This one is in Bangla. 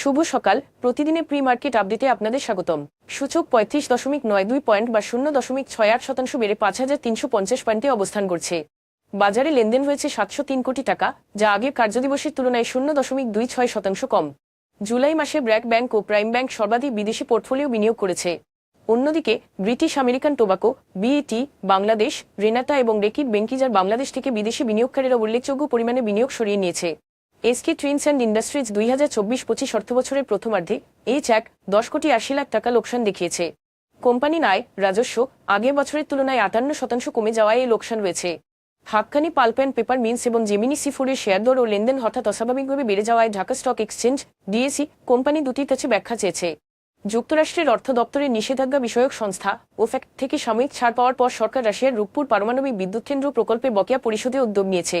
শুভ সকাল। প্রতিদিনে প্রি মার্কেট আপডেটে আপনাদের স্বাগতম। সূচক পঁয়ত্রিশ দশমিক নয় দুই পয়েন্ট বা শূন্য দশমিক ছয় আট শতাংশ বেড়ে পাঁচ হাজার তিনশো পঞ্চাশ পয়েন্টে অবস্থান করছে। বাজারে লেনদেন হয়েছে সাতশো তিন কোটি টাকা, যা আগের কার্যদিবসের তুলনায় শূন্য দশমিক দুই ছয় শতাংশ কম। জুলাই মাসে ব্র্যাক ব্যাংক ও প্রাইম ব্যাংক সর্বাধিক বিদেশি পোর্টফোলিও বিনিয়োগ করেছে। অন্যদিকে, British American Tobacco, BAT, Bangladesh Renata এবং রেকিট বেঙ্কিজার বাংলাদেশ থেকে বিদেশি বিনিয়োগকারীরা উল্লেখযোগ্য পরিমাণে বিনিয়োগ সরিয়ে নিয়েছে। এসকে ট্রিন্স অ্যান্ড ইন্ডাস্ট্রিজ দুই হাজার চব্বিশ পঁচিশ অর্থবছরের প্রথমার্ধে এই চ্যাক দশ কোটি আশি লাখ টাকা লোকসান দেখিয়েছে। কোম্পানির আয় রাজস্ব আগের বছরের তুলনায় আটান্ন শতাংশ কমে যাওয়ায় এই লোকসান রয়েছে। Hakkani pulp and paper mills এবং জেমিনি সিফুডের শেয়ার দর ও লেনদেন হঠাৎ অস্বাভাবিকভাবে বেড়ে যাওয়ায় Dhaka stock exchange DSE company দুটির কাছে ব্যাখ্যা চেয়েছে। যুক্তরাষ্ট্রের অর্থ দপ্তরের নিষেধাজ্ঞা বিষয়ক সংস্থা ওফ্যাক থেকে সাময়িক ছাড় পাওয়ার পর সরকার রাশিয়ার রূপপুর পারমাণবিক বিদ্যুৎ কেন্দ্র প্রকল্পে বকেয়া পরিশোধে উদ্যোগ নিয়েছে।